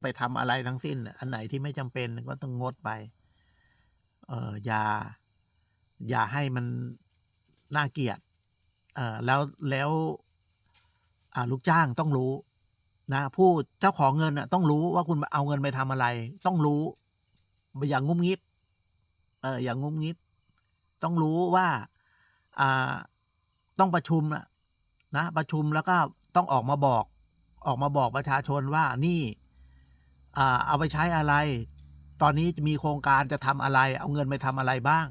ไปทำอะไรทั้งสิ้น อันไหนที่ไม่จำเป็นก็ต้องงดไป เอออย่า อย่าให้มันน่าเกลียดเออแล้วแล้วลูกจ้างต้องรู้นะผู้เจ้าของเงินอะต้องรู้ว่าคุณเอาเงินไปทำอะไร ต้องรู้อย่างงุ้มงิบเอออย่างงุ้มงิบต้องรู้ว่าอ่าต้องประชุมนะนะประชุมแล้วก็ต้องออกมาบอก ออกมาบอกประชาชนว่านี่ เอาไปใช้อะไร ตอนนี้จะมีโครงการจะทำอะไร เอาเงินไปทำอะไรบ้าง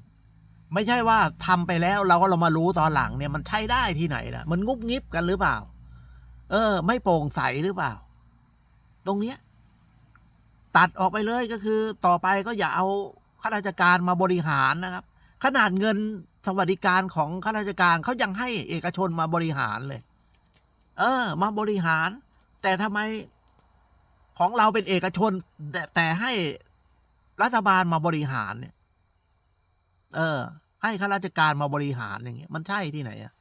ไม่ใช่ว่าทำไปแล้วเราก็เรามารู้ตอนหลังเนี่ยมันใช้ได้ที่ไหนล่ะ มันงุบงิบกันหรือเปล่า เออ ไม่โปร่งใสหรือเปล่า ตรงเนี้ยตัดออกไปเลยก็คือ ต่อไปก็อย่าเอาข้าราชการมาบริหารนะครับ ขนาดเงินสวัสดิการของข้าราชการเขายังให้เอกชนมาบริหารเลย เออ มาบริหาร แต่ทำไม ของเราเป็นเอกชนแต่แต่ให้รัฐบาลมาบริหารเนี่ย เออ ให้ข้าราชการมาบริหารอย่างเงี้ย มันใช่ที่ไหนอะ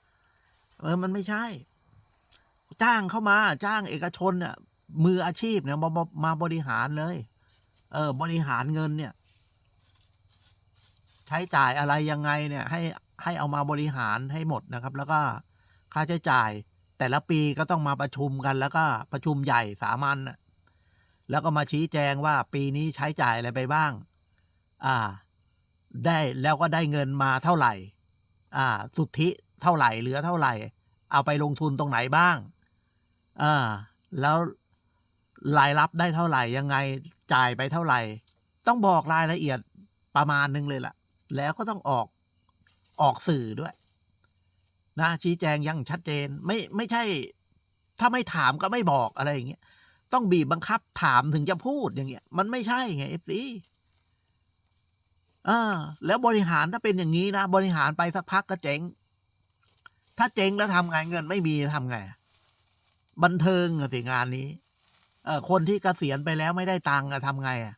เออ มันไม่ใช่ จ้างเข้ามา จ้างเอกชนเนี่ยมืออาชีพเนี่ยมามามาบริหารเลย เออ บริหารเงินเนี่ย ใช้จ่ายอะไรยังไงเนี่ย ให้ให้เอามาบริหารให้หมดนะครับ แล้วก็ค่าใช้จ่าย แต่ละปีก็ต้องมาประชุมกันแล้วก็ประชุมใหญ่สามัญน่ะ แล้วก็มาชี้แจงว่าปีนี้ใช้จ่ายอะไรไปบ้าง อ่า ได้แล้วก็ได้เงินมาเท่าไหร่ อ่า สุทธิเท่าไหร่เหลือเท่าไหร่ เอาไปลงทุนตรงไหนบ้าง อ่า แล้วรายรับได้เท่าไหร่ยังไงจ่ายไปเท่าไหร่ ต้องบอกรายละเอียดประมาณนึงเลยล่ะ แล้วก็ต้องออกออกสื่อด้วย นะชี้แจงยังชัดเจน ไม่ไม่ใช่ ถ้าไม่ถามก็ไม่บอกอะไรอย่างเงี้ย ต้องบีบบังคับถามถึงจะพูดอย่างเงี้ย มันไม่ใช่ไงเอฟซีอ่าแล้วบริหารถ้าเป็นอย่างนี้นะ บริหารไปสักพักก็เจ๊ง ถ้าเจ๊งแล้วทำไงเงินไม่มีทำไง บันเทิงอะสิงานนี้ เออคนที่เกษียณไปแล้วไม่ได้ตังค์อะทำไงอะ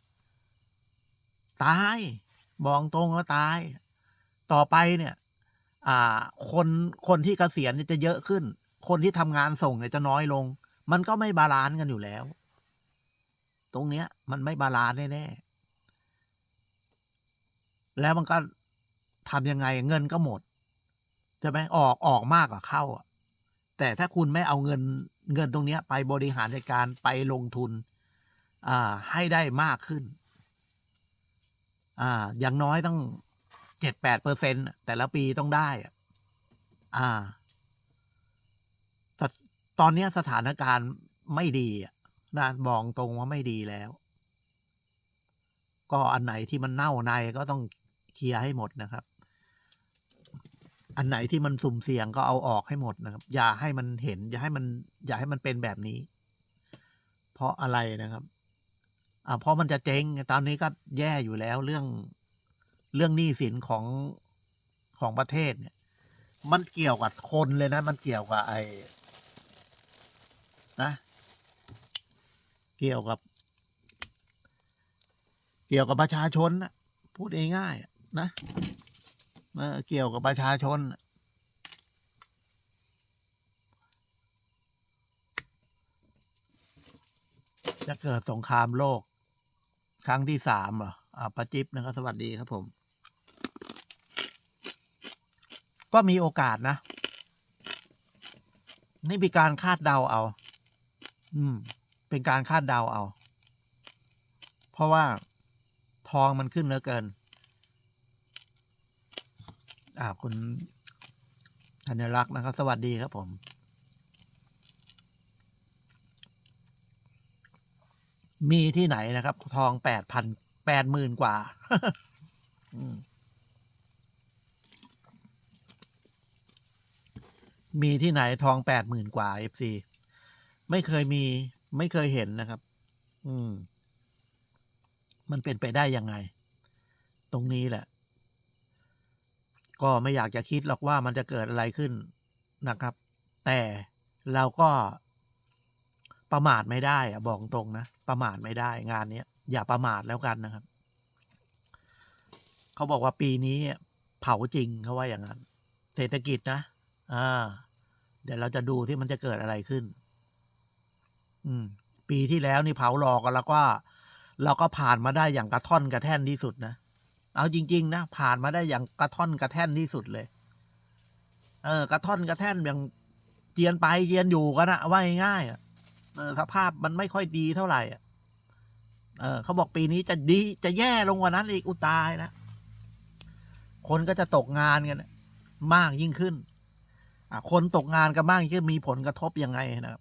ตายบอกตรงแล้วตาย ต่อไปเนี่ย อ่า คนคนที่เกษียณจะเยอะขึ้น คนที่ทำงานส่งเนี่ยจะน้อยลง มันก็ไม่บาลานซ์กันอยู่แล้ว ตรงเนี้ย มันไม่บาลานซ์แน่ๆแล้วมันก็ทำยังไงเงินก็หมดใช่ไหมออกออกมากกว่าเข้าอะแต่ถ้าคุณไม่เอาเงินเงินตรงเนี้ยไปบริหารในการไปลงทุน อ่า ให้ได้มากขึ้น อ่า อย่างน้อยต้องเจ็ดแปดเปอร์เซ็นแต่ละปีต้องได้อะอ่า ตอนนี้สถานการณ์ไม่ดีนะบอกตรงว่าไม่ดีแล้ว ก็อันไหนที่มันเน่าในก็ต้องเคลียร์ให้หมดนะครับ อันไหนที่มันสุ่มเสี่ยงก็เอาออกให้หมดนะครับ อย่าให้มันเห็น อย่าให้มัน อย่าให้มันเป็นแบบนี้ เพราะอะไรนะครับ อ่าเพราะมันจะเจ๊งตอนนี้ก็แย่อยู่แล้วเรื่องเรื่องหนี้สินของของประเทศเนี่ย มันเกี่ยวกับคนเลยนะ มันเกี่ยวกับไอ นะ เกี่ยวกับ เกี่ยวกับประชาชนนะพูดง่ายๆนะเออเกี่ยวกับประชาชนจะเกิดสงครามโลก ครั้งที่สามเหรออ่าปาจิบนะครับสวัสดีครับผม ก็มีโอกาสนะ นี่เป็นการคาดเดาเอา อืม เป็นการคาดเดาเอา เพราะว่าทองมันขึ้นเหลือเกิน อ่าคุณธัญรักษ์นะครับ สวัสดีครับผมมีที่ไหนนะครับ ทองแปดพันแปดหมื่นกว่ามมีที่ไหนทองแปดหมื่นกว่าเอฟซี ไม่เคยมี ไม่เคยเห็นนะครับ อืม มันเป็นไปได้ยังไง ตรงนี้แหละ ก็ไม่อยากจะคิดหรอกว่ามันจะเกิดอะไรขึ้นนะครับ แต่เราก็ประมาทไม่ได้อะบอกตรงนะ ประมาทไม่ได้ งานนี้อย่าประมาทแล้วกันนะครับ เขาบอกว่าปีนี้เผาจริงเขาว่าอย่างนั้น เศรษฐกิจนะ อ่า เดี๋ยวเราจะดูที่มันจะเกิดอะไรขึ้น อืม ปีที่แล้วนี่เผาหลอกกันแล้วก็เราก็ผ่านมาได้อย่างกระท่อนกระแท่นที่สุดนะ เอาจริง ๆ นะ ผ่านมาได้อย่างกระท่อนกระแท่นที่สุดเลย เออ กระท่อนกระแท่นอย่างเจียนไปเจียนอยู่กันนะว่าง่ายๆอเออสภาพมันไม่ค่อยดีเท่าไหร่อะเออเขาบอกปีนี้จะดีจะแย่ลงกว่านั้นอีกอุตายนะคนก็จะตกงานกันมากยิ่งขึ้นอะคนตกงานกันมากยิ่งมีผลกระทบยังไงนะครับ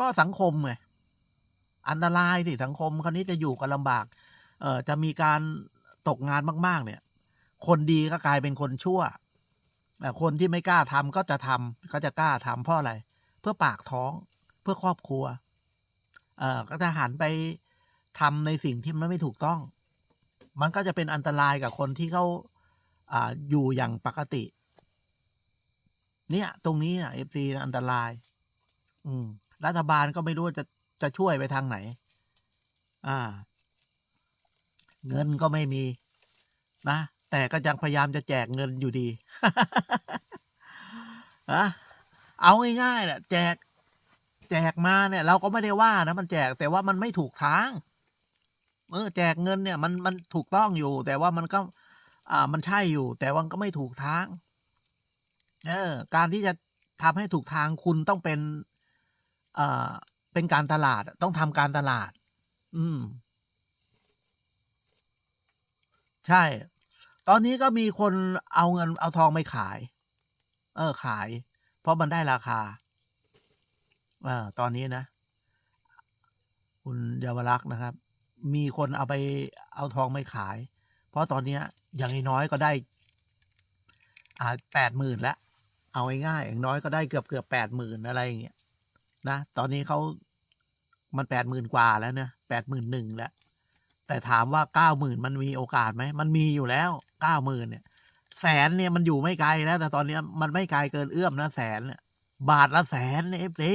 ก็สังคมไงอันตรายสิสังคมคนนี้จะอยู่กันลำบาก เอ่อจะมีการตกงานมาก ๆ เนี่ย คนดีก็กลายเป็นคนชั่วคนที่ไม่กล้าทำก็จะทำก็จะกล้าทำเพราะอะไร เพื่อปากท้องเพื่อครอบครัว เอ่อก็จะหันไปทำในสิ่งที่มันไม่ถูกต้อง มันก็จะเป็นอันตรายกับคนที่เขาอ่าอยู่อย่างปกติ เนี่ย ตรงนี้อะเอฟซีอันตราย อืม รัฐบาลก็ไม่รู้ว่าจะจะช่วยไปทางไหน อ่า เงินก็ไม่มี นะ แต่ก็ยังพยายามจะแจกเงินอยู่ดีอะเอาง่ายๆแหละแจก แจกมาเนี่ย เราก็ไม่ได้ว่านะมันแจกแต่ว่ามันไม่ถูกทางเออแจกเงินเนี่ยมันมันถูกต้องอยู่ แต่ว่ามันก็ อ่า มันใช่อยู่ แต่ว่ามันก็ไม่ถูกทาง เออ การที่จะทำให้ถูกทางคุณต้องเป็น อ่อเป็นการตลาดต้องทำการตลาด อืม ใช่ ตอนนี้ก็มีคนเอาเงินเอาทองไปขาย เออ ขาย เพราะมันได้ราคาเออตอนนี้นะ คุณเยาวรักษ์นะครับ มีคนเอาไปเอาทองไปขาย เพราะตอนเนี้ยอย่างน้อยก็ได้ อ่าแปดหมื่นล้วเอาง่ายๆอย่างน้อยก็ได้เกือบเกือบแปดหมื่นอะไรอย่างเงี้ย นะ ตอนนี้เขามันแปดหมื่นกว่าแล้วเนะแปดหมื่นหนึ่งแล้ว แต่ถามว่าเก้าหมื่นมันมีโอกาสไหม มันมีอยู่แล้วเก้าหมื่นเนี่ย แสนเนี่ยมันอยู่ไม่ไกลแล้ว แต่ตอนนี้มันไม่ไกลเกินเอื้อมนะแสนเนี่ยบาทละแสนเนี่ยเอฟซี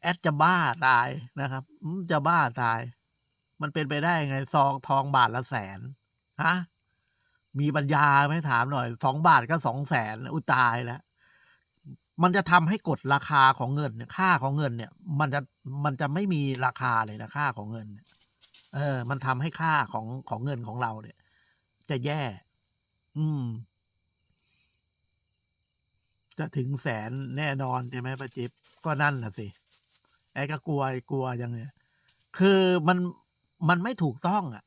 แอดจะบ้าตายนะครับจะบ้าตาย มันเป็นไปได้ไงซองทองบาทละแสนฮะมีปัญญาไหมถามหน่อยสองบาทก็สองแสนอุตายแล้ว มันจะทำให้กดราคาของเงินเนี่ยค่าของเงินเนี่ย มันจะมันจะไม่มีราคาเลยนะค่าของเงิน เออ มันทำให้ค่าของของเงินของเราเนี่ย จะแย่ อืม จะถึงแสนแน่นอนใช่ไหมป้าจิ๊บก็นั่นน่ะสิไอ้ก็กลัวกลัวยังเนี่ยคือมันมันไม่ถูกต้องอะ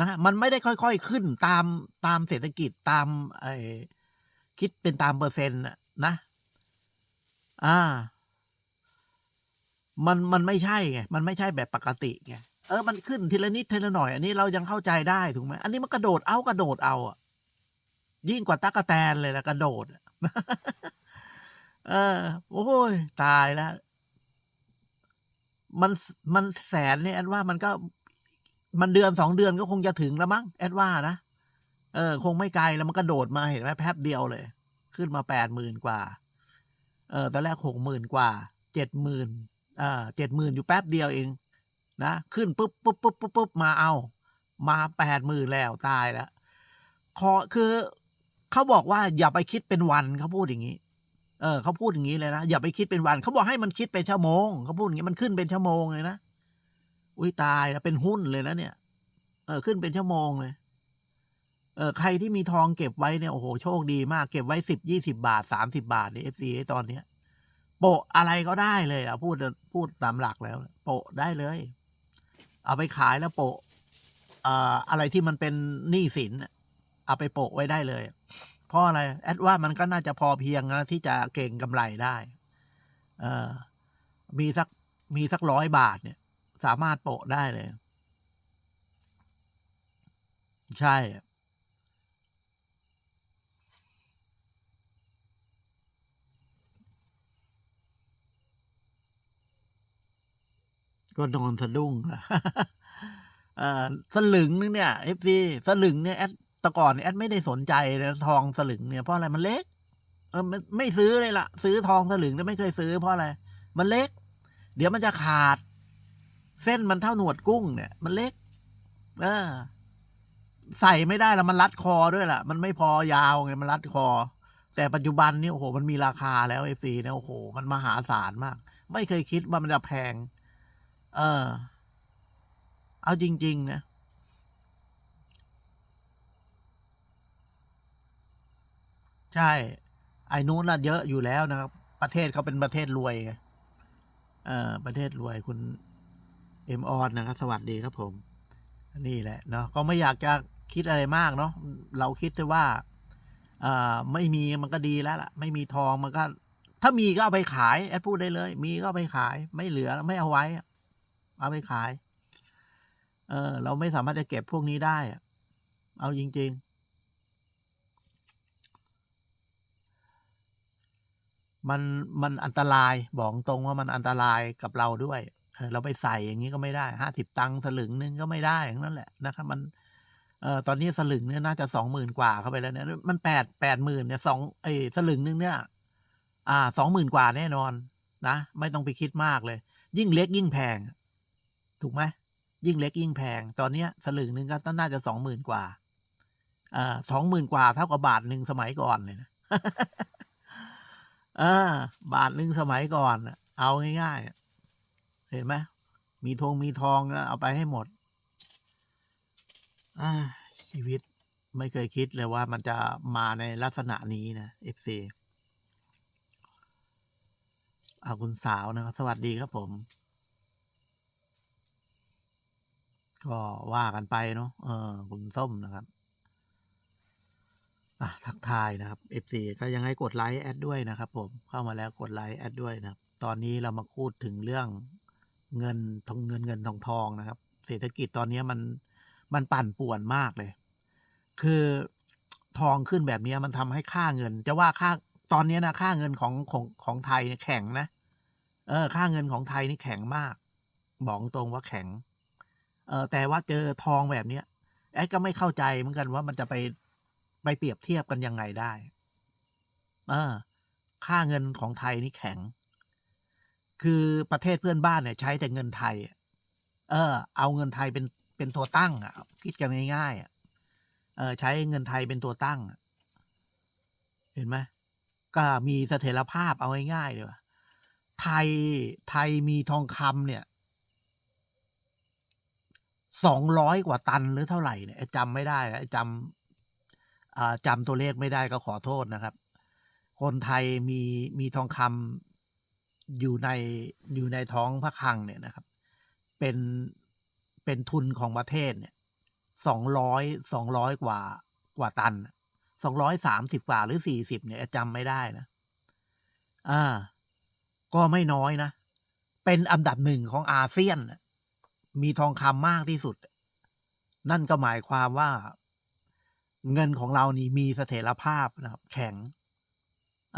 นะมันไม่ได้ค่อย ๆ ขึ้นตามตามเศรษฐกิจตามไอ้ คิดเป็นตามเปอร์เซ็นต์นะ อ่า มันมันไม่ใช่ไง มันไม่ใช่แบบปกติไง เออ มันขึ้นทีละนิดทีละหน่อย อันนี้เรายังเข้าใจได้ถูกไหมอันนี้มันกระโดดเอากระโดดเอาอะ ยิ่งกว่าตั๊กแตนเลยนะกระโดดอะเออ โอ้ยตายแล้ว มันมันแสนเนี่ยแอดว่ามันก็ มันเดือนสองเดือนก็คงจะถึงแล้วมั้งแอดว่านะ เออ คงไม่ไกลแล้วมันกระโดดมาเห็นไหมแป๊บเดียวเลย ขึ้นมาแปดหมื่นกว่า เออตอนแรกหกหมื่นกว่าเจ็ดหมื่นอ่าเจ็ดหมื่นอยู่แป๊บเดียวเอง นะขึ้นปุ๊บปุ๊บปุ๊บปุ๊บปุ๊บมาเอา มาแปดหมื่นแล้วตายแล้วขอคือเขาบอกว่าอย่าไปคิดเป็นวันเขาพูดอย่างนี้เออเขาพูดอย่างนี้เลยนะอย่าไปคิดเป็นวันเขาบอกให้มันคิดเป็นชั่วโมงเขาพูดอย่างนี้มันขึ้นเป็นชั่วโมงเลยนะอุ้ยตายแล้วเป็นหุ้นเลยนะเนี่ย เออขึ้นเป็นชั่วโมงเลย เออใครที่มีทองเก็บไว้เนี่ยโอ้โหโชคดีมากเก็บไว้สิบยี่สิบาทสามสิบาทในเอฟซีตอนเนี้ยโปะอะไรก็ได้เลยอะพูดพูดตามหลักแล้ว โปะได้เลย เอาไปขายแล้วโปะเอ่ออะไรที่มันเป็นหนี้สินเอาไปโปะไว้ได้เลย เพราะอะไรแอดว่ามันก็น่าจะพอเพียงนะที่จะเก่งกำไรได้ เออมีสักมีสักร้อยบาทเนี่ย สามารถโปะได้เลย ใช่ ก็นอนสะดุ้งเอ่อสลึงนึงเนี่ยเอฟซีสลึงเนี่ยแอดแต่ก่อนแอดไม่ได้สนใจเลยทองสลึงเนี่ยเพราะอะไรมันเล็ก เออไม่ไม่ซื้อเลยล่ะ ซื้อทองสลึงเนี่ยไม่เคยซื้อเพราะอะไร มันเล็ก เดี๋ยวมันจะขาด เส้นมันเท่าหนวดกุ้งเนี่ย มันเล็ก เออ ใส่ไม่ได้แล้วมันรัดคอด้วยล่ะ มันไม่พอยาวไงมันรัดคอ แต่ปัจจุบันนี่โอ้โหมันมีราคาแล้วเอฟซีเนี่ยโอ้โห มันมหาศาลมาก ไม่เคยคิดว่ามันจะแพง เออ เอาจริง ๆ นะ ใช่ ไอ้นู้นน่ะเยอะอยู่แล้วนะครับ ประเทศเขาเป็นประเทศรวยไงเออประเทศรวยคุณเอ็มออนนะครับ สวัสดีครับผม นี่แหละเนาะก็ไม่อยากจะคิดอะไรมากเนาะเราคิดแต่ว่าอ่าไม่มีมันก็ดีแล้วล่ะ ไม่มีทองมันก็ ถ้ามีก็เอาไปขาย แอดพูดได้เลย มีก็เอาไปขาย ไม่เหลือไม่เอาไว้ เอาไปขาย เออ เราไม่สามารถจะเก็บพวกนี้ได้เอาจริง ๆ มันมันอันตรายบอกตรงว่ามันอันตรายกับเราด้วยเออเราไปใส่อย่างนี้ก็ไม่ได้ห้าสิบตังค์สลึงนึงก็ไม่ได้ทั้งนั้นแหละนะครับมันเออตอนนี้สลึงเนี่ยน่าจะสองหมื่นกว่าเข้าไปแล้วเนี่ยมันแปดแปดหมื่นเนี่ยสองเอยสลึงนึงเนี่ย อ่าสองหมื่นกว่าแน่นอน นะ ไม่ต้องไปคิดมากเลย ยิ่งเล็กยิ่งแพง ถูกไหมยิ่งเล็กยิ่งแพง ตอนเนี้ยสลึงนึงก็ต้องน่าจะสองหมื่นกว่าอ่าสองหมื่นกว่าเท่ากับบาทหนึ่งสมัยก่อนเลยนะเออบาทหนึ่งสมัยก่อนนะเอาง่ายๆเห็นไหมมีทงมีทองเอาไปให้หมดชีวิตไม่เคยคิดเลยว่ามันจะมาในลักษณะนี้นะเอฟซีอาคุณสาวนะครับสวัสดีครับผม ก็ว่ากันไปเนาะเออคุณส้มนะครับอะทักทายนะครับ FC ก็ยังให้กดไลค์แอดด้วยนะครับ ผมเข้ามาแล้วกดไลค์แอดด้วยนะครับ ตอนนี้เรามาพูดถึงเรื่องเงินทองเงินเงินทองทองนะครับ เศรษฐกิจตอนนี้มันมันปั่นป่วนมากเลย คือทองขึ้นแบบนี้มันทำให้ค่าเงิน จะว่าค่าตอนนี้นะค่าเงินของของของไทยเนี่ยแข็งนะ เออ ค่าเงินของไทยนี่แข็งมาก บอกตรงว่าแข็ง เออแต่ว่าเจอทองแบบเนี้ยแอดก็ไม่เข้าใจเหมือนกันว่ามันจะไปไปเปรียบเทียบกันยังไงได้ เออ ค่าเงินของไทยนี่แข็ง คือประเทศเพื่อนบ้านเนี่ย ใช้แต่เงินไทย เออ เอาเงินไทยเป็นเป็นตัวตั้งอะคิดกันง่ายๆอะเออ ใช้เงินไทยเป็นตัวตั้ง เห็นไหมก็มีเสถียรภาพเอาง่ายๆเลยว่าไทยไทยมีทองคำเนี่ย สองร้อยกว่าตันหรือเท่าไหร่เนี่ยจำไม่ได้นะจำอ่าจำตัวเลขไม่ได้ก็ขอโทษนะครับ คนไทยมีมีทองคำอยู่ในอยู่ในท้องพระคลังเนี่ยนะครับ เป็นเป็นทุนของประเทศเนี่ยสองร้อยสองร้อยกว่ากว่าตันสองร้อยสามสิบกว่าหรือสี่สิบเนี่ยจำไม่ได้นะ อ่า ก็ไม่น้อยนะ เป็นอันดับหนึ่งของอาเซียนนะ มีทองคำมากที่สุด นั่นก็หมายความว่า เงินของเรานี่มีเสถียรภาพนะครับ แข็ง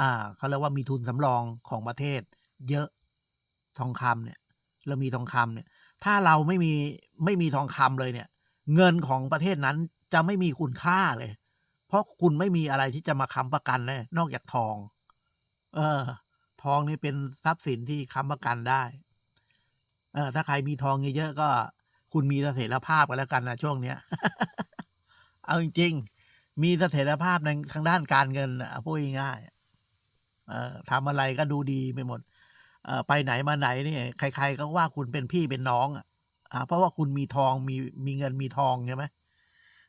อ่าเขาเรียกว่ามีทุนสำรองของประเทศ เยอะทองคำเนี่ย เรามีทองคำเนี่ย ถ้าเราไม่มีไม่มีทองคำเลยเนี่ย เงินของประเทศนั้นจะไม่มีคุณค่าเลย เพราะคุณไม่มีอะไรที่จะมาค้ำประกันเลยนอกจากทอง เออ ทองนี่เป็นทรัพย์สินที่ค้ำประกันได้ เออถ้าใครมีทองเยอะๆก็ คุณมีเสถียรภาพกันแล้วกันนะช่วงเนี้ย เอาจริงๆ มีเสถียรภาพในทางด้านการเงินอะพูดง่ายๆเอ่อทำอะไรก็ดูดีไปหมดเออไปไหนมาไหนนี่ใคร ๆ ก็ว่าคุณเป็นพี่เป็นน้องอะเพราะว่าคุณมีทองมีมีเงินมีทองใช่ไหม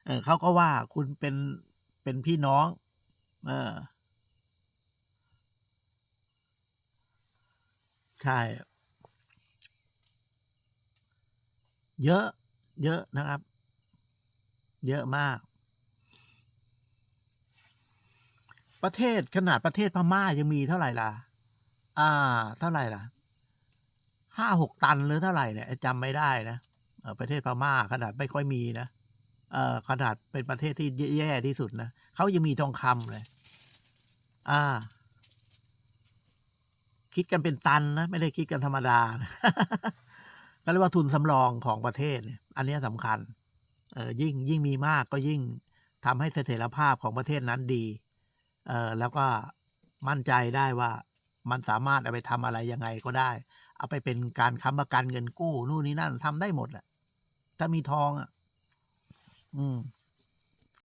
เออเขาก็ว่าคุณเป็นเป็นพี่น้อง เออ ใช่ เยอะ เยอะนะครับ เยอะมาก ประเทศขนาดประเทศพม่ายังมีเท่าไหร่ล่ะ อ่า เท่าไหร่ล่ะห้าหกตันหรือเท่าไหร่เนี่ยจำไม่ได้นะประเทศพม่าขนาดไม่ค่อยมีนะเออขนาดเป็นประเทศที่แย่ที่สุดนะเขายังมีทองคำเลย อ่า คิดกันเป็นตันนะ ไม่ได้คิดกันธรรมดานะ ก็เรียกว่าทุนสำรองของประเทศ อันนี้สำคัญเออยิ่งยิ่งมีมากก็ยิ่งทำให้เสถียรภาพของประเทศนั้นดีเออแล้วก็มั่นใจได้ว่ามันสามารถเอาไปทำอะไรยังไงก็ได้ เอาไปเป็นการค้ำประกันเงินกู้นู่นนี่นั่นทำได้หมดแหละถ้ามีทองอะ อืม